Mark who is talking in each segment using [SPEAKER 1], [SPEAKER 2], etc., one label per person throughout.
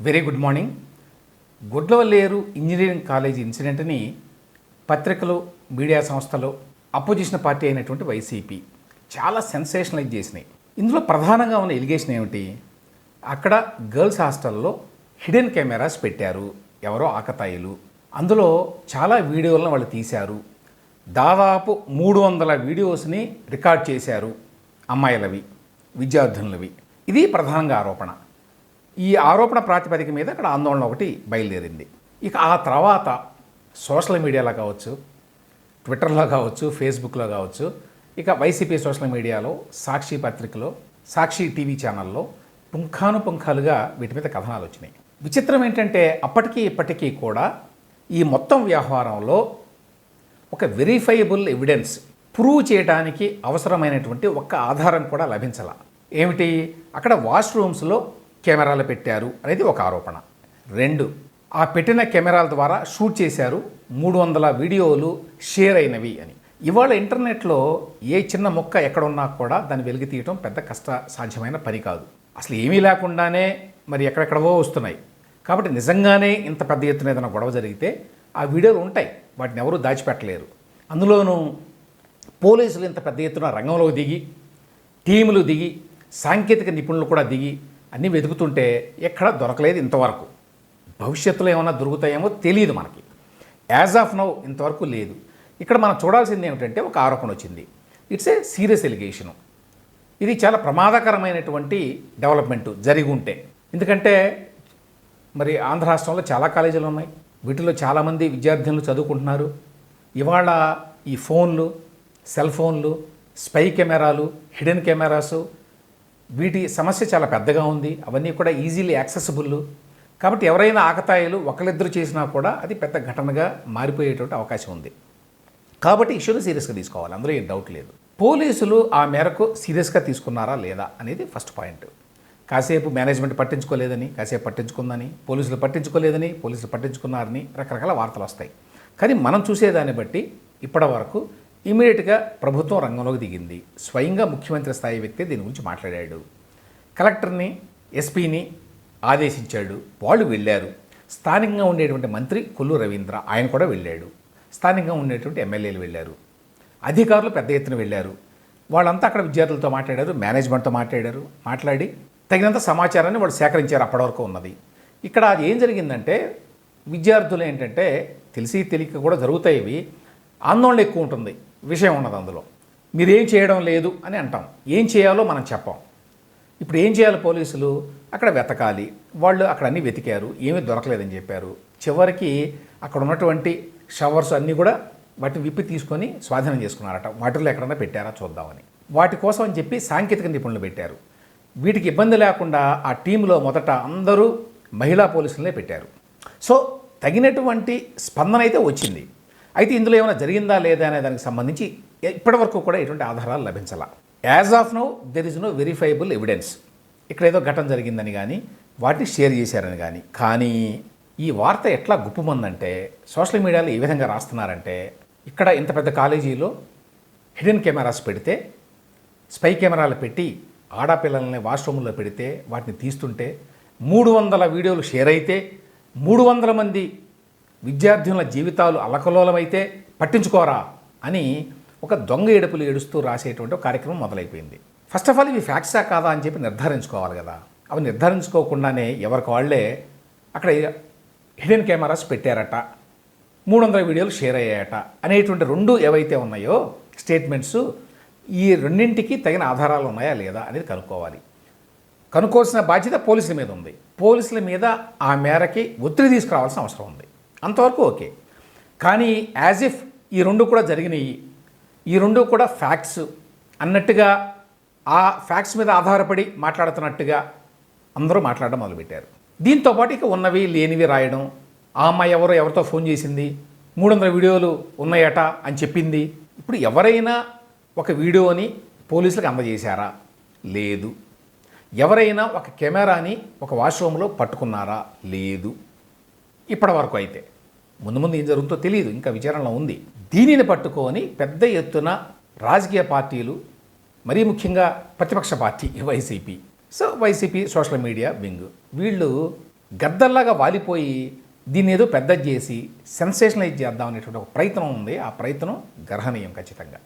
[SPEAKER 1] Very good morning. Gudlavalleru engineering college ఇన్సిడెంట్ని పత్రికలు media సంస్థలు opposition party అయినటువంటి వైసీపీ చాలా సెన్సేషనలైజ్ చేసినాయి. ఇందులో ప్రధానంగా ఉన్న ఎలిగేషన్ ఏమిటి? అక్కడ గర్ల్స్ హాస్టల్లో హిడెన్ కెమెరాస్ పెట్టారు ఎవరో ఆకతాయిలు. అందులో చాలా వీడియోలను వాళ్ళు తీశారు. దాదాపు మూడు వందల వీడియోస్ని రికార్డ్ చేశారు అమ్మాయిలవి విద్యార్థులవి ఇది ప్రధానంగా ఆరోపణ. ఈ ఆరోపణ ప్రాతిపదిక మీద అక్కడ ఆందోళన ఒకటి బయలుదేరింది. ఇక ఆ తర్వాత సోషల్ మీడియాలో కావచ్చు ట్విట్టర్లో కావచ్చు ఫేస్బుక్లో కావచ్చు ఇక వైసీపీ సోషల్ మీడియాలో సాక్షి పత్రికలో సాక్షి టీవీ ఛానల్లో పుంఖానుపుంఖాలుగా వీటి మీద కథనాలు వచ్చినాయి. విచిత్రం ఏంటంటే అప్పటికీ ఇప్పటికీ కూడా ఈ మొత్తం వ్యవహారంలో ఒక వెరిఫైయబుల్ ఎవిడెన్స్ ప్రూవ్ చేయడానికి అవసరమైనటువంటి ఒక్క ఆధారం కూడా లభించాల. ఏమిటి? అక్కడ వాష్రూమ్స్లో కెమెరాలు పెట్టారు అనేది ఒక ఆరోపణ. రెండు ఆ పెట్టిన కెమెరాల ద్వారా షూట్ చేశారు మూడు వందల వీడియోలు షేర్ అయినవి అని. ఇవాళ ఇంటర్నెట్లో ఏ చిన్న మొక్క ఎక్కడున్నా కూడా దాన్ని వెలిగి తీయటం పెద్ద కష్ట సాధ్యమైన పని కాదు. అసలు ఏమీ లేకుండానే మరి ఎక్కడెక్కడవో వస్తున్నాయి. కాబట్టి నిజంగానే ఇంత పెద్ద ఎత్తున ఏదైనా గొడవ జరిగితే ఆ వీడియోలు ఉంటాయి. వాటిని ఎవరూ దాచిపెట్టలేరు. అందులోనూ పోలీసులు ఇంత పెద్ద ఎత్తున రంగంలోకి దిగి టీములు దిగి సాంకేతిక నిపుణులు కూడా దిగి అన్నీ వెతుకుతుంటే ఎక్కడ దొరకలేదు ఇంతవరకు. భవిష్యత్తులో ఏమైనా దొరుకుతాయేమో తెలియదు మనకి. యాజ్ ఆఫ్ నౌ ఇంతవరకు లేదు. ఇక్కడ మనం చూడాల్సింది ఏమిటంటే ఒక ఆరోపణ వచ్చింది. It's a serious allegation. ఇది చాలా ప్రమాదకరమైనటువంటి డెవలప్మెంట్ జరిగి ఉంటే ఎందుకంటే మరి ఆంధ్ర రాష్ట్రంలో చాలా కాలేజీలు ఉన్నాయి. వీటిలో చాలామంది విద్యార్థులు చదువుకుంటున్నారు. ఇవాళ ఈ ఫోన్లు సెల్ ఫోన్లు స్పై కెమెరాలు హిడెన్ కెమెరాసు వీటి సమస్య చాలా పెద్దగా ఉంది. అవన్నీ కూడా ఈజీలీ యాక్సెసిబుల్ కాబట్టి ఎవరైనా ఆకతాయిలు ఒకరిద్దరు చేసినా కూడా అది పెద్ద ఘటనగా మారిపోయేటువంటి అవకాశం ఉంది. కాబట్టి ఇష్యూని సీరియస్గా తీసుకోవాలి. అందులో ఏం డౌట్ లేదు. పోలీసులు ఆ మేరకు సీరియస్గా తీసుకున్నారా లేదా అనేది ఫస్ట్ పాయింట్ కాసేపు మేనేజ్మెంట్ పట్టించుకోలేదని కాసేపు పట్టించుకుందని పోలీసులు పట్టించుకోలేదని పోలీసులు పట్టించుకున్నారని రకరకాల వార్తలు వస్తాయి. కానీ మనం చూసేదాన్ని బట్టి ఇప్పటి వరకు ఇమీడియట్గా ప్రభుత్వం రంగంలోకి దిగింది. స్వయంగా ముఖ్యమంత్రి స్థాయి వ్యక్తి దీని గురించి మాట్లాడాడు. కలెక్టర్ని ఎస్పీని ఆదేశించాడు. వాళ్ళు వెళ్ళారు. స్థానికంగా ఉండేటువంటి మంత్రి కొల్లు రవీంద్ర ఆయన కూడా వెళ్ళాడు. స్థానికంగా ఉండేటువంటి ఎమ్మెల్యేలు వెళ్ళారు. అధికారులు పెద్ద ఎత్తున వెళ్ళారు. వాళ్ళంతా అక్కడ విద్యార్థులతో మాట్లాడారు మేనేజ్మెంట్తో మాట్లాడారు. మాట్లాడి తగినంత సమాచారాన్ని వాళ్ళు సేకరించారు అప్పటివరకు ఉన్నది. ఇక్కడ అది ఏం జరిగిందంటే విద్యార్థులు ఏంటంటే తెలిసి తెలియక కూడా జరుగుతాయి ఇవి. ఆందోళన ఎక్కువ ఉంటుంది. విషయం ఉన్నది అందులో. మీరేం చేయడం లేదు అని అంటాం. ఏం చేయాలో మనం చెప్పాం. ఇప్పుడు ఏం చేయాలి పోలీసులు? అక్కడ వెతకాలి. వాళ్ళు అక్కడ అన్నీ వెతికారు. ఏమీ దొరకలేదని చెప్పారు. చివరికి అక్కడ ఉన్నటువంటి షవర్స్ అన్నీ కూడా వాటిని విప్పి తీసుకొని స్వాధీనం చేసుకున్నారట. వాటిల్లో ఎక్కడన్నా పెట్టారా చూద్దామని. వాటి కోసం అని చెప్పి సాంకేతిక నిపుణులు పెట్టారు. వీటికి ఇబ్బంది లేకుండా ఆ టీంలో మొదట అందరూ మహిళా పోలీసులనే పెట్టారు. సో తగినటువంటి స్పందన అయితే వచ్చింది. అయితే ఇందులో ఏమైనా జరిగిందా లేదా అనే దానికి సంబంధించి ఇప్పటివరకు కూడా ఎటువంటి ఆధారాలు లభించాల. As of now there is no verifiable evidence ఇక్కడ ఏదో ఘటన జరిగిందని కానీ వాటిని షేర్ చేశారని కానీ కానీ ఈ వార్త ఎట్లా గుప్పమందంటే సోషల్ మీడియాలో ఏ విధంగా రాస్తున్నారంటే ఇక్కడ ఇంత పెద్ద కాలేజీలో హిడెన్ కెమెరాస్ పెడితే స్పై కెమెరాలు పెట్టి ఆడపిల్లల్ని వాష్రూమ్లో పెడితే వాటిని తీస్తుంటే మూడు వందల వీడియోలు షేర్ అయితే మూడు వందల మంది విద్యార్థుల జీవితాలు అలకలోలమైతే పట్టించుకోరా అని ఒక దొంగ ఏడుపులు ఏడుస్తూ రాసేటువంటి ఒక కార్యక్రమం మొదలైపోయింది. ఫస్ట్ ఆఫ్ ఆల్ ఇవి ఫ్యాక్ట్సా కాదా అని చెప్పి నిర్ధారించుకోవాలి కదా. అవి నిర్ధారించుకోకుండానే ఎవరికి వాళ్ళే అక్కడ హిడెన్ కెమెరాస్ పెట్టారట మూడు వందల వీడియోలు షేర్ అయ్యాయట అనేటువంటి రెండు ఏవైతే ఉన్నాయో స్టేట్మెంట్స్ ఈ రెండింటికి తగిన ఆధారాలు ఉన్నాయా లేదా అనేది కనుక్కోవాలి. కనుక్కోవాల్సిన బాధ్యత పోలీసుల మీద ఉంది. పోలీసుల మీద ఆ మేరకి ఒత్తిడి తీసుకురావాల్సిన అవసరం ఉంది. అంతవరకు ఓకే. కానీ యాజ్ ఇఫ్ ఈ రెండు కూడా జరిగినాయి ఈ రెండు కూడా ఫ్యాక్ట్స్ అన్నట్టుగా ఆ ఫ్యాక్ట్స్ మీద ఆధారపడి మాట్లాడుతున్నట్టుగా అందరూ మాట్లాడడం మొదలుపెట్టారు. దీంతో పాటు ఇక ఉన్నవి లేనివి రాయడం ఆ అమ్మాయి ఎవరో ఎవరితో ఫోన్ చేసింది? మూడు వందల వీడియోలు ఉన్నాయట అని చెప్పింది. ఇప్పుడు ఎవరైనా ఒక వీడియోని పోలీసులకు అందజేశారా? లేదు. ఎవరైనా ఒక కెమెరాని ఒక వాష్రూమ్లో పట్టుకున్నారా? లేదు. ఇప్పటి వరకు అయితే. ముందు ముందు ఏం జరుగుతుందో తెలియదు ఇంకా విచారణలో ఉంది. దీనిని పట్టుకొని పెద్ద ఎత్తున రాజకీయ పార్టీలు మరీ ముఖ్యంగా ప్రతిపక్ష party YCP. So YCP social media wing. వీళ్ళు గద్దల్లాగా వాలిపోయి దీన్ని ఏదో పెద్ద చేసి సెన్సేషనలైజ్ చేద్దాం అనేటువంటి ఒక ప్రయత్నం ఉంది. ఆ ప్రయత్నం గర్హనీయం ఖచ్చితంగా.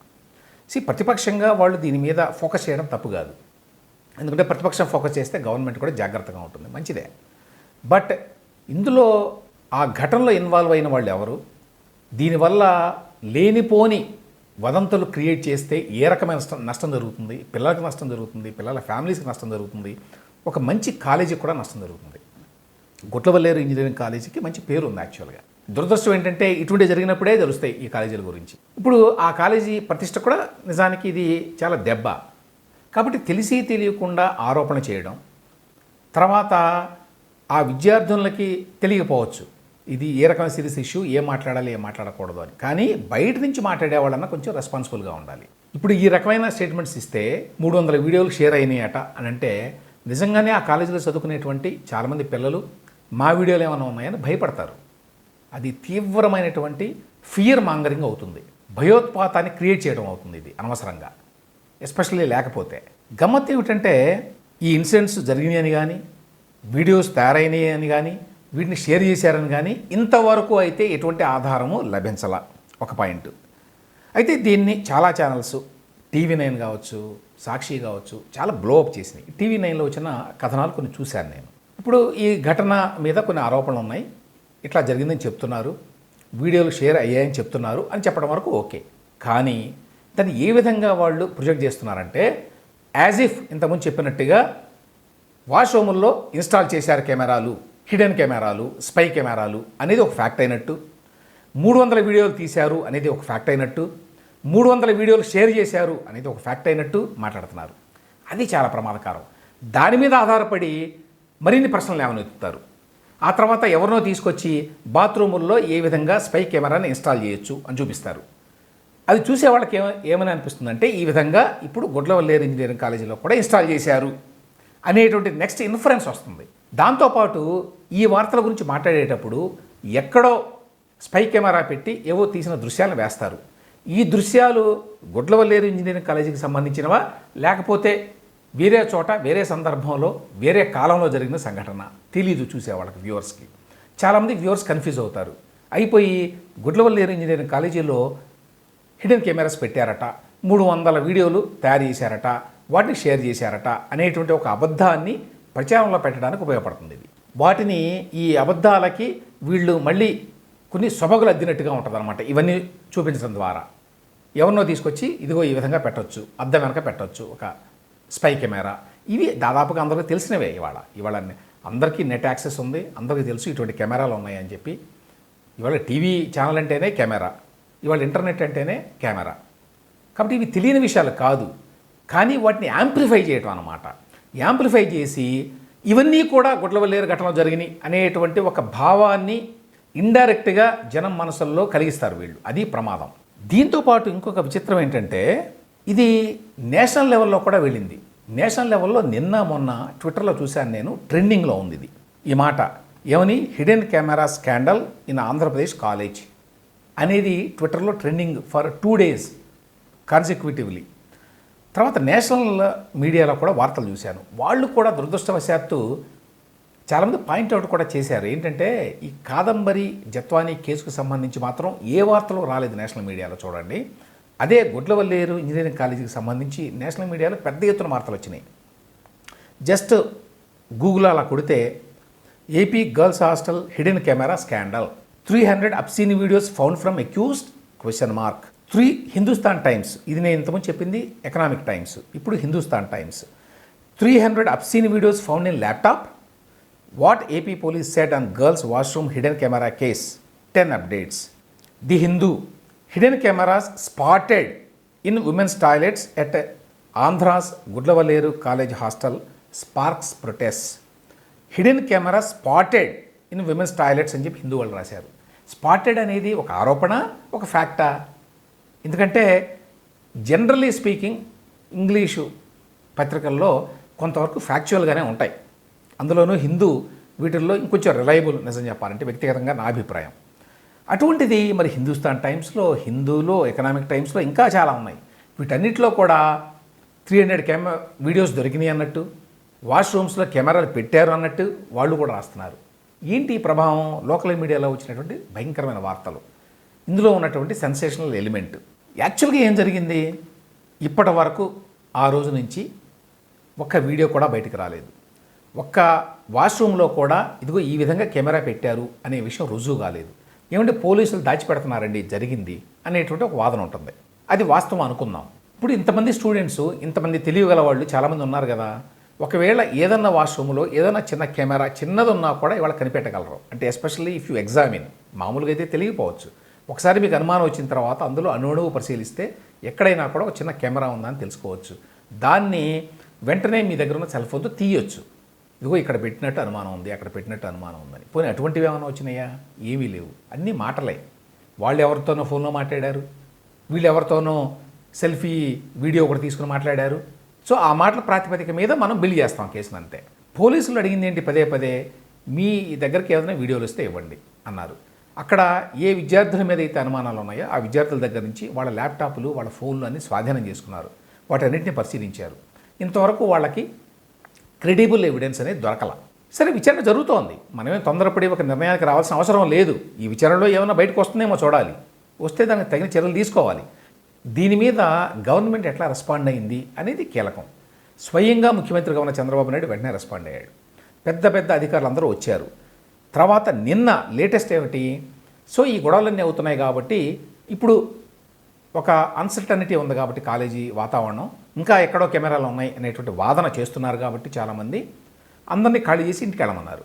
[SPEAKER 1] సి ప్రతిపక్షంగా వాళ్ళు దీని మీద ఫోకస్ చేయడం తప్పు కాదు. ఎందుకంటే ప్రతిపక్షం ఫోకస్ చేస్తే గవర్నమెంట్ కూడా జాగ్రత్తగా ఉంటుంది. మంచిదే. బట్ ఇందులో ఆ ఘటనలో ఇన్వాల్వ్ అయిన వాళ్ళు ఎవరు? దీనివల్ల లేనిపోని వదంతులు క్రియేట్ చేస్తే ఏ రకమైన నష్టం నష్టం జరుగుతుంది? పిల్లలకు నష్టం జరుగుతుంది పిల్లల ఫ్యామిలీస్కి నష్టం జరుగుతుంది. ఒక మంచి కాలేజీకి కూడా నష్టం జరుగుతుంది. గుట్లవల్లేరు ఇంజనీరింగ్ కాలేజీకి మంచి పేరు ఉంది యాక్చువల్గా. దురదృష్టం ఏంటంటే ఇటువంటి జరిగినప్పుడే తెలుస్తాయి ఈ కాలేజీల గురించి. ఇప్పుడు ఆ కాలేజీ ప్రతిష్ట కూడా నిజానికి ఇది చాలా దెబ్బ. కాబట్టి తెలిసి తెలియకుండా ఆరోపణ చేయడం తర్వాత ఆ విద్యార్థులకి తెలియకపోవచ్చు. ఇది ఏ రకమైన సీరియస్ ఇష్యూ ఏం మాట్లాడాలి ఏం మాట్లాడకూడదు అని. కానీ బయట నుంచి మాట్లాడే వాళ్ళన్నా కొంచెం రెస్పాన్సిబుల్గా ఉండాలి. ఇప్పుడు ఈ రకమైన స్టేట్మెంట్స్ ఇస్తే మూడు వందల వీడియోలు షేర్ అయినాయట అని అంటే నిజంగానే ఆ కాలేజీలో చదువుకునేటువంటి చాలామంది పిల్లలు మా వీడియోలు ఏమైనా ఉన్నాయని భయపడతారు. అది తీవ్రమైనటువంటి ఫియర్ మాంగరింగ్ అవుతుంది. భయోత్పాతాన్ని క్రియేట్ చేయడం అవుతుంది ఇది అనవసరంగా. ఎస్పెషల్లీ లేకపోతే. గమ్మత్ ఏమిటంటే ఈ ఇన్సిడెంట్స్ జరిగినాయని కానీ వీడియోస్ తయారైనాయి అని కానీ వీటిని షేర్ చేశారని కానీ ఇంతవరకు అయితే ఎటువంటి ఆధారము లభించాల. ఒక పాయింట్. అయితే దీన్ని చాలా ఛానల్స్ టీవీ నైన్ కావచ్చు సాక్షి కావచ్చు చాలా బ్లోఅప్ చేసినాయి. టీవీ నైన్లో వచ్చిన కథనాలు కొన్ని చూశాను నేను. ఇప్పుడు ఈ ఘటన మీద కొన్ని ఆరోపణలు ఉన్నాయి. ఇట్లా జరిగిందని చెప్తున్నారు. వీడియోలు షేర్ అయ్యాయని చెప్తున్నారు అని చెప్పడం వరకు ఓకే. కానీ దాన్ని ఏ విధంగా వాళ్ళు ప్రొజెక్ట్ చేస్తున్నారంటే యాజ్ ఇఫ్ ఇంతకుముందు చెప్పినట్టుగా వాష్రూముల్లో ఇన్స్టాల్ చేశారు కెమెరాలు. హిడెన్ కెమెరాలు స్పై కెమెరాలు అనేది ఒక ఫ్యాక్ట్ అయినట్టు మూడు వందల వీడియోలు తీశారు అనేది ఒక ఫ్యాక్ట్ అయినట్టు మూడు వందల వీడియోలు షేర్ చేశారు అనేది ఒక ఫ్యాక్ట్ అయినట్టు మాట్లాడుతున్నారు. అది చాలా ప్రమాదకరం. దాని మీద ఆధారపడి మరిన్ని ప్రశ్నలు లేవనెత్తుతారు. ఆ తర్వాత ఎవరినో తీసుకొచ్చి బాత్రూముల్లో ఏ విధంగా స్పై కెమెరాని ఇన్స్టాల్ చేయొచ్చు అని చూపిస్తారు. అది చూసే వాళ్ళకి ఏమ ఏమని అనిపిస్తుందంటే ఈ విధంగా ఇప్పుడు గుడ్లవల్లేరు ఇంజనీరింగ్ కాలేజీలో కూడా ఇన్స్టాల్ చేశారు అనేటువంటి నెక్స్ట్ ఇన్ఫరెన్స్ వస్తుంది. దాంతోపాటు ఈ వార్తల గురించి మాట్లాడేటప్పుడు ఎక్కడో స్పై కెమెరా పెట్టి ఏవో తీసిన దృశ్యాలను వేస్తారు. ఈ దృశ్యాలు గుడ్లవల్లేరు ఇంజనీరింగ్ కాలేజీకి సంబంధించినవా? లేకపోతే వేరే చోట వేరే సందర్భంలో వేరే కాలంలో జరిగిన సంఘటన తెలీదు చూసేవాళ్ళకి వ్యూవర్స్కి. చాలామంది వ్యూవర్స్ కన్ఫ్యూజ్ అవుతారు. అయిపోయి గుడ్లవల్లేరు ఇంజనీరింగ్ కాలేజీలో హిడెన్ కెమెరాస్ పెట్టారట మూడు వందల వీడియోలు తయారు చేశారట వాటిని షేర్ చేశారట అనేటువంటి ఒక అబద్ధాన్ని ప్రచారంలో పెట్టడానికి ఉపయోగపడుతుంది ఇది. వాటిని ఈ అబద్ధాలకి వీళ్ళు మళ్ళీ కొన్ని సొబగులు అద్దినట్టుగా ఉంటుంది ఇవన్నీ చూపించడం ద్వారా. ఎవరినో తీసుకొచ్చి ఇదిగో ఈ విధంగా పెట్టొచ్చు అద్దం వెనక పెట్టొచ్చు ఒక స్పై కెమెరా. ఇవి దాదాపుగా అందరికీ తెలిసినవే ఇవాళ. ఇవాళ అందరికీ నెట్ యాక్సెస్ ఉంది అందరికీ తెలుసు ఇటువంటి కెమెరాలు ఉన్నాయని చెప్పి. ఇవాళ టీవీ ఛానల్ అంటేనే కెమెరా ఇవాళ ఇంటర్నెట్ అంటేనే కెమెరా. కాబట్టి ఇవి తెలియని విషయాలు కాదు. కానీ వాటిని యాంప్లిఫై చేయటం అన్నమాట. యాంప్లిఫై చేసి ఇవన్నీ కూడా గుడ్లవల్లేరు ఘటనలు జరిగినాయి అనేటువంటి ఒక భావాన్ని ఇండైరెక్ట్గా జనం మనసుల్లో కలిగిస్తారు వీళ్ళు. అది ప్రమాదం. దీంతో పాటు ఇంకొక విచిత్రం ఏంటంటే ఇది నేషనల్ లెవెల్లో కూడా వెళ్ళింది. నేషనల్ లెవెల్లో నిన్న మొన్న ట్విట్టర్లో చూశాను నేను ట్రెండింగ్లో ఉంది ఇది. ఈ మాట ఏమని? Hidden camera scandal in Andhra Pradesh college అనేది ట్విట్టర్లో trending for two days consecutively తర్వాత నేషనల్ మీడియాలో కూడా వార్తలు చూశాను. వాళ్ళు కూడా దురదృష్టవశాత్తు చాలామంది పాయింట్అవుట్ కూడా చేశారు. ఏంటంటే ఈ కాదంబరి జత్వానీ కేసుకు సంబంధించి మాత్రం ఏ వార్తలు రాలేదు నేషనల్ మీడియాలో చూడండి. అదే గుడ్లవల్లేరు ఇంజనీరింగ్ కాలేజీకి సంబంధించి నేషనల్ మీడియాలో పెద్ద ఎత్తున వార్తలు వచ్చినాయి. జస్ట్ గూగుల్ అలా కొడితే AP girls hostel hidden camera scandal. Three hundred obscene videos found from accused question mark. Three Hindustan times. ఇది నేను ఇంతకుముందు చెప్పింది ఎకనామిక్ టైమ్స్ ఇప్పుడు Hindustan times. Three hundred obscene videos found in laptop what AP police set on girls washroom hidden camera case ten updates the Hindu hidden cameras spotted in women's toilets at Andhra's Gudlavalleru college hostel sparks protest hidden camera spotted in women's toilets అని చెప్పి హిందూ వాళ్ళు రాశారు. Spotted అనేది ఒక ఆరోపణ ఒక ఫ్యాక్టా ఎందుకంటే generally speaking English పత్రికల్లో కొంతవరకు ఫ్యాక్చువల్గానే ఉంటాయి. అందులోనూ హిందూ వీటిల్లో ఇంకొంచెం రిలయబుల్ నిజం చెప్పాలంటే వ్యక్తిగతంగా నా అభిప్రాయం. అటువంటిది మరి హిందుస్థాన్ టైమ్స్లో హిందూలో ఎకనామిక్ టైమ్స్లో ఇంకా చాలా ఉన్నాయి. వీటన్నిటిలో కూడా త్రీ హండ్రెడ్ కెమెరా వీడియోస్ దొరికినాయి అన్నట్టు వాష్రూమ్స్లో కెమెరాలు పెట్టారు అన్నట్టు వాళ్ళు కూడా రాస్తున్నారు. ఏంటి ప్రభావం? లోకల్ మీడియాలో వచ్చినటువంటి భయంకరమైన వార్తలు. ఇందులో ఉన్నటువంటి సెన్సేషనల్ ఎలిమెంట్ యాక్చువల్గా ఏం జరిగింది? ఇప్పటి వరకు ఆ రోజు నుంచి ఒక్క వీడియో కూడా బయటకు రాలేదు. ఒక్క వాష్రూమ్లో కూడా ఇదిగో ఈ విధంగా కెమెరా పెట్టారు అనే విషయం రుజువు కాలేదు. ఏమంటే పోలీసులు దాచిపెడుతున్నారండి జరిగింది అనేటువంటి ఒక వాదన ఉంటుంది. అది వాస్తవం అనుకుందాం. ఇప్పుడు ఇంతమంది స్టూడెంట్స్ ఇంతమంది తెలియగల వాళ్ళు చాలామంది ఉన్నారు కదా. ఒకవేళ ఏదన్నా వాష్రూమ్లో ఏదైనా చిన్న కెమెరా చిన్నది ఉన్నా కూడా ఇవాళ కనిపెట్టగలరు. అంటే ఎస్పెషల్లీ ఇఫ్ యూ ఎగ్జామిన్ మామూలుగా అయితే తెలియకపోవచ్చు. ఒకసారి మీకు అనుమానం వచ్చిన తర్వాత అందులో అణువుణువు పరిశీలిస్తే ఎక్కడైనా కూడా ఒక చిన్న కెమెరా ఉందని తెలుసుకోవచ్చు. దాన్ని వెంటనే మీ దగ్గర ఉన్న సెల్ ఫోన్తో తీయొచ్చు. ఇదిగో ఇక్కడ పెట్టినట్టు అనుమానం ఉంది అక్కడ పెట్టినట్టు అనుమానం ఉందని. పోనీ అటువంటివి ఏమైనా వచ్చినాయా? ఏమీ లేవు. అన్నీ మాటలే. వాళ్ళు ఎవరితోనో ఫోన్లో మాట్లాడారు. వీళ్ళు ఎవరితోనో సెల్ఫీ వీడియో ఒకటి తీసుకుని మాట్లాడారు. సో ఆ మాటల ప్రాతిపదిక మీద మనం బిల్ చేస్తాం కేసును అంతే పోలీసులు అడిగింది ఏంటి? పదే పదే మీ దగ్గరికి ఏదైనా వీడియోలు వస్తే ఇవ్వండి అన్నారు. అక్కడ ఏ విద్యార్థుల మీద అయితే అనుమానాలు ఉన్నాయో ఆ విద్యార్థుల దగ్గర నుంచి వాళ్ళ ల్యాప్టాప్లు వాళ్ళ ఫోన్లు అన్ని స్వాధీనం చేసుకున్నారు. వాటన్నింటిని పరిశీలించారు. ఇంతవరకు వాళ్ళకి క్రెడిబుల్ ఎవిడెన్స్ అనేది దొరకల. సరే విచారణ జరుగుతోంది. మనమే తొందరపడి ఒక నిర్ణయానికి రావాల్సిన అవసరం లేదు. ఈ విచారణలో ఏమైనా బయటకు వస్తుందేమో చూడాలి. వస్తే దానికి తగిన చర్యలు తీసుకోవాలి. దీని మీద గవర్నమెంట్ ఎట్లా రెస్పాండ్ అయింది అనేది కీలకం. స్వయంగా ముఖ్యమంత్రిగా ఉన్న చంద్రబాబు నాయుడు వెంటనే రెస్పాండ్ అయ్యాడు. పెద్ద పెద్ద అధికారులు అందరూ వచ్చారు. తర్వాత నిన్న లేటెస్ట్ ఏమిటి? సో ఈ గొడవలన్నీ అవుతున్నాయి కాబట్టి ఇప్పుడు ఒక అన్సర్టనిటీ ఉంది కాబట్టి కాలేజీ వాతావరణం ఇంకా ఎక్కడో కెమెరాలు ఉన్నాయి అనేటువంటి వాదన చేస్తున్నారు కాబట్టి చాలామంది అందరినీ ఖాళీ చేసి ఇంటికి వెళ్ళమన్నారు.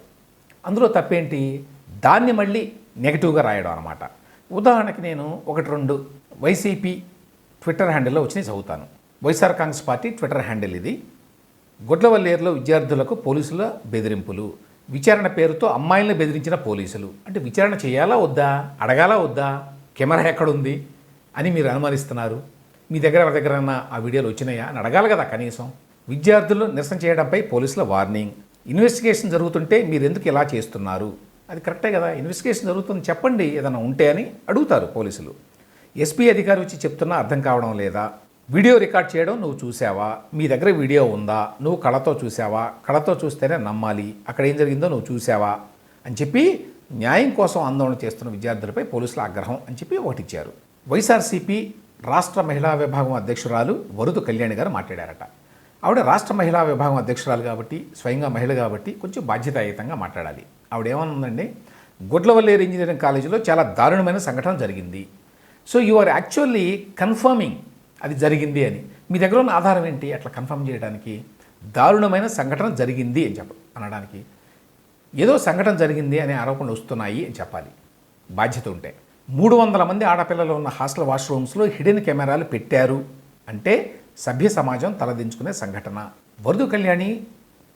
[SPEAKER 1] అందులో తప్పేంటి? దాన్ని మళ్ళీ నెగిటివ్గా రాయడం అనమాట ఉదాహరణకి నేను ఒకటి రెండు వైసీపీ ట్విట్టర్ హ్యాండిల్లో వచ్చినాయి చదువుతాను. YSR Congress party twitter handle ఇది. గుడ్లవల్లేరులో విద్యార్థులకు పోలీసుల బెదిరింపులు. విచారణ పేరుతో అమ్మాయిలను బెదిరించిన పోలీసులు. అంటే విచారణ చేయాలా వద్దా? అడగాలా వద్దా? కెమెరా ఎక్కడుంది? అని మీరు అనుమానిస్తున్నారు. మీ దగ్గర ఎవరి దగ్గర ఆ వీడియోలు వచ్చినాయా? అని అడగాలి కదా కనీసం. విద్యార్థులు నిరసన చేయడంపై పోలీసుల వార్నింగ్. ఇన్వెస్టిగేషన్ జరుగుతుంటే మీరు ఎందుకు ఇలా చేస్తున్నారు? అది కరెక్టే కదా. ఇన్వెస్టిగేషన్ జరుగుతుంది చెప్పండి ఏదైనా ఉంటే అని అడుగుతారు పోలీసులు. ఎస్పీ అధికారి వచ్చి చెప్తున్నా అర్థం కావడం లేదా? వీడియో రికార్డ్ చేయడం నువ్వు చూసావా? మీ దగ్గర వీడియో ఉందా? నువ్వు కళతో చూసావా? కళతో చూస్తేనే నమ్మాలి. అక్కడ ఏం జరిగిందో నువ్వు చూసావా? అని చెప్పి న్యాయం కోసం ఆందోళన చేస్తున్న విద్యార్థులపై పోలీసుల ఆగ్రహం అని చెప్పి ఒకటి ఇచ్చారు వైఎస్ఆర్సీపీ రాష్ట్ర మహిళా విభాగం అధ్యక్షురాలు వరుదు కళ్యాణి గారు మాట్లాడారట. ఆవిడ రాష్ట్ర మహిళా విభాగం అధ్యక్షురాలు కాబట్టి స్వయంగా మహిళ కాబట్టి కొంచెం బాధ్యతాయుతంగా మాట్లాడాలి. ఆవిడ ఏమనుందండి గుడ్లవల్లేరు ఇంజనీరింగ్ కాలేజీలో చాలా దారుణమైన సంఘటన జరిగింది. So you are actually confirming అది జరిగింది అని. మీ దగ్గర ఉన్న ఆధారం ఏంటి? అట్లా కన్ఫర్మ్ చేయడానికి దారుణమైన సంఘటన జరిగింది అని చెప్ప అనడానికి. ఏదో సంఘటన జరిగింది అనే ఆరోపణలు వస్తున్నాయి అని చెప్పాలి. బాధ్యత ఉంటే. మూడు వందల మంది ఆడపిల్లలు ఉన్న హాస్టల్ వాష్రూమ్స్లో హిడెన్ కెమెరాలు పెట్టారు అంటే సభ్య సమాజం తలదించుకునే సంఘటన. వరదు కళ్యాణి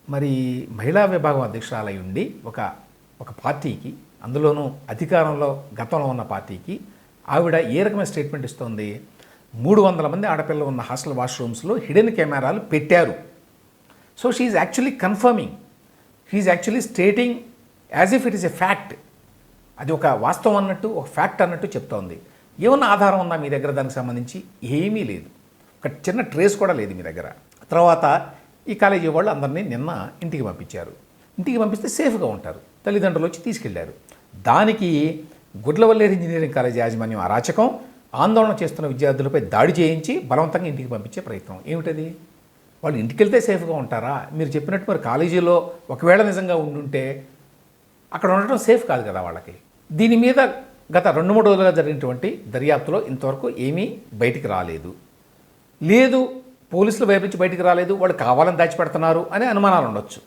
[SPEAKER 1] మరి మహిళా విభాగం అధ్యక్షురాలై ఉండి ఒక ఒక పార్టీకి అందులోనూ అధికారంలో గతంలో ఉన్న పార్టీకి ఆవిడ ఏ రకమైన స్టేట్మెంట్ ఇస్తోంది? మూడు వందల మంది ఆడపిల్లలు ఉన్న హాస్టల్ వాష్రూమ్స్లో హిడెన్ కెమెరాలు పెట్టారు. So she actually confirming she actually stating as if it is a fact అది ఒక వాస్తవం అన్నట్టు ఒక ఫ్యాక్ట్ అన్నట్టు చెప్తోంది. ఏమన్నా ఆధారం ఉందా మీ దగ్గర దానికి సంబంధించి? ఏమీ లేదు. ఒక చిన్న ట్రేస్ కూడా లేదు మీ దగ్గర. తర్వాత ఈ కాలేజీ వాళ్ళు అందరినీ నిన్న ఇంటికి పంపించారు. ఇంటికి పంపిస్తే సేఫ్గా ఉంటారు. తల్లిదండ్రులు వచ్చి తీసుకెళ్ళారు. దానికి గుడ్లవల్లేరు ఇంజనీరింగ్ కాలేజ్ యాజమాన్యం అరాచకం ఆందోళన చేస్తున్న విద్యార్థులపై దాడి చేయించి బలవంతంగా ఇంటికి పంపించే ప్రయత్నం. ఏమిటది? వాళ్ళు ఇంటికి వెళ్తే సేఫ్గా ఉంటారా? మీరు చెప్పినట్టు మరి కాలేజీలో ఒకవేళ నిజంగా ఉండుంటే అక్కడ ఉండటం సేఫ్ కాదు కదా వాళ్ళకి. దీని మీద గత రెండు మూడు రోజులుగా జరిగినటువంటి దర్యాప్తులో ఇంతవరకు ఏమీ బయటికి రాలేదు. లేదు పోలీసుల వైపు నుంచి బయటికి రాలేదు వాళ్ళు కావాలని దాచిపెడుతున్నారు అనే అనుమానాలు ఉండొచ్చు.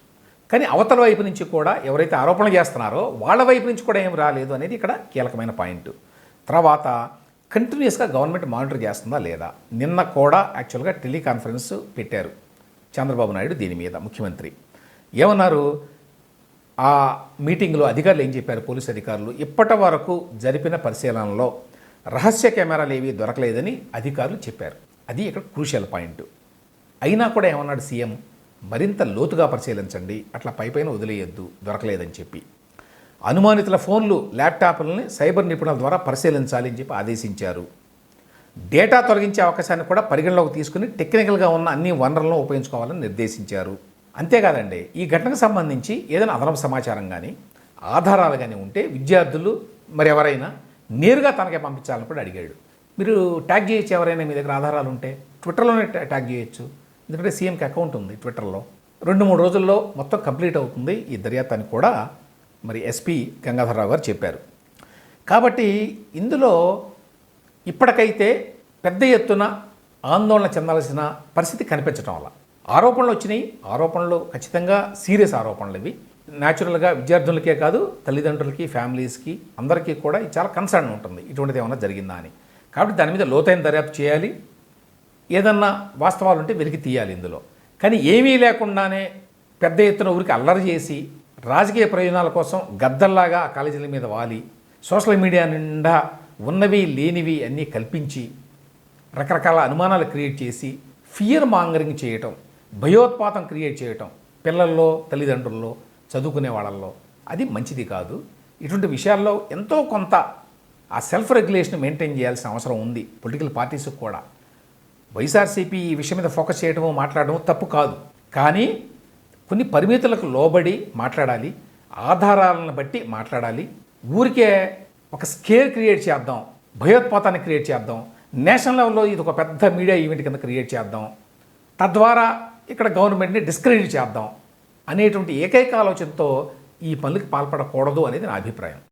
[SPEAKER 1] కానీ అవతల వైపు నుంచి కూడా ఎవరైతే ఆరోపణలు చేస్తున్నారో వాళ్ళ వైపు నుంచి కూడా ఏం రాలేదు అనేది ఇక్కడ కీలకమైన పాయింట్. తర్వాత కంటిన్యూస్గా గవర్నమెంట్ మానిటర్ చేస్తుందా లేదా? నిన్న కూడా యాక్చువల్గా టెలికాన్ఫరెన్స్ పెట్టారు చంద్రబాబు నాయుడు దీని మీద ముఖ్యమంత్రి. ఏమన్నారు? ఆ మీటింగ్లో అధికారులు ఏం చెప్పారు? పోలీసు అధికారులు ఇప్పటి వరకు జరిపిన పరిశీలనలో రహస్య కెమెరాలు ఏవి దొరకలేదని అధికారులు చెప్పారు. అది ఇక్కడ క్రూషియల్ పాయింట్ అయినా కూడా ఏమన్నాడు సీఎం? మరింత లోతుగా పరిశీలించండి అట్లా పైపైన వదిలేయొద్దు దొరకలేదని చెప్పి. అనుమానితుల ఫోన్లు ల్యాప్టాప్లని సైబర్ నిపుణుల ద్వారా పరిశీలించాలి అని చెప్పి ఆదేశించారు. డేటా తొలగించే అవకాశాన్ని కూడా పరిగణలోకి తీసుకుని టెక్నికల్గా ఉన్న అన్ని వనరులను ఉపయోగించుకోవాలని నిర్దేశించారు. అంతేకాదండి ఈ ఘటనకు సంబంధించి ఏదైనా అదనపు సమాచారం కానీ ఆధారాలు కానీ ఉంటే విద్యార్థులు మరి ఎవరైనా నేరుగా తనకే పంపించాలని కూడా అడిగాడు. మీరు ట్యాగ్ చేయొచ్చు ఎవరైనా మీ దగ్గర ఆధారాలు ఉంటే? ట్విట్టర్లోనే ట్యాగ్ చేయొచ్చు. ఎందుకంటే సీఎంకి అకౌంట్ ఉంది ట్విట్టర్లో. రెండు మూడు రోజుల్లో మొత్తం కంప్లీట్ అవుతుంది ఈ దర్యాప్తు అని కూడా మరి ఎస్పీ గంగాధరరావు గారు చెప్పారు. కాబట్టి ఇందులో ఇప్పటికైతే పెద్ద ఎత్తున ఆందోళన చెందాల్సిన పరిస్థితి కనిపించడం వల్ల ఆరోపణలు వచ్చినాయి. ఆరోపణలు ఖచ్చితంగా సీరియస్ ఆరోపణలు ఇవి. న్యాచురల్గా విద్యార్థులకే కాదు తల్లిదండ్రులకి ఫ్యామిలీస్కి అందరికీ కూడా చాలా కన్సర్న్ ఉంటుంది. ఇటువంటిది ఏమైనా జరిగిందా అని. కాబట్టి దాని మీద లోతైన దర్యాప్తు చేయాలి. ఏదన్నా వాస్తవాలు ఉంటే వెలికి తీయాలి ఇందులో. కానీ ఏమీ లేకుండానే పెద్ద ఎత్తున ఊరికి అల్లరి చేసి రాజకీయ ప్రయోజనాల కోసం గద్దల్లాగా ఆ కాలేజీల మీద వాలి సోషల్ మీడియా నిండా ఉన్నవి లేనివి అన్నీ కల్పించి రకరకాల అనుమానాలు క్రియేట్ చేసి ఫియర్ మాంగరింగ్ చేయటం భయోత్పాతం క్రియేట్ చేయటం పిల్లల్లో తల్లిదండ్రుల్లో చదువుకునే వాళ్ళల్లో అది మంచిది కాదు. ఇటువంటి విషయాల్లో ఎంతో కొంత ఆ సెల్ఫ్ రెగ్యులేషన్ మెయింటైన్ చేయాల్సిన అవసరం ఉంది పొలిటికల్ పార్టీస్కి కూడా. వైఎస్ఆర్సీపీ ఈ విషయం మీద ఫోకస్ చేయడము మాట్లాడడం తప్పు కాదు. కానీ కొన్ని పరిమితులకు లోబడి మాట్లాడాలి ఆధారాలను బట్టి మాట్లాడాలి. ఊరికే ఒక స్కేర్ క్రియేట్ చేద్దాం భయోత్పాతాన్ని క్రియేట్ చేద్దాం నేషనల్ లెవెల్లో ఇది ఒక పెద్ద మీడియా ఈవెంట్ కింద క్రియేట్ చేద్దాం తద్వారా ఇక్కడ గవర్నమెంట్ని డిస్క్రెడిట్ చేద్దాం అనేటువంటి ఏకైక ఆలోచనతో ఈ పనులకు పాల్పడకూడదు అనేది నా అభిప్రాయం.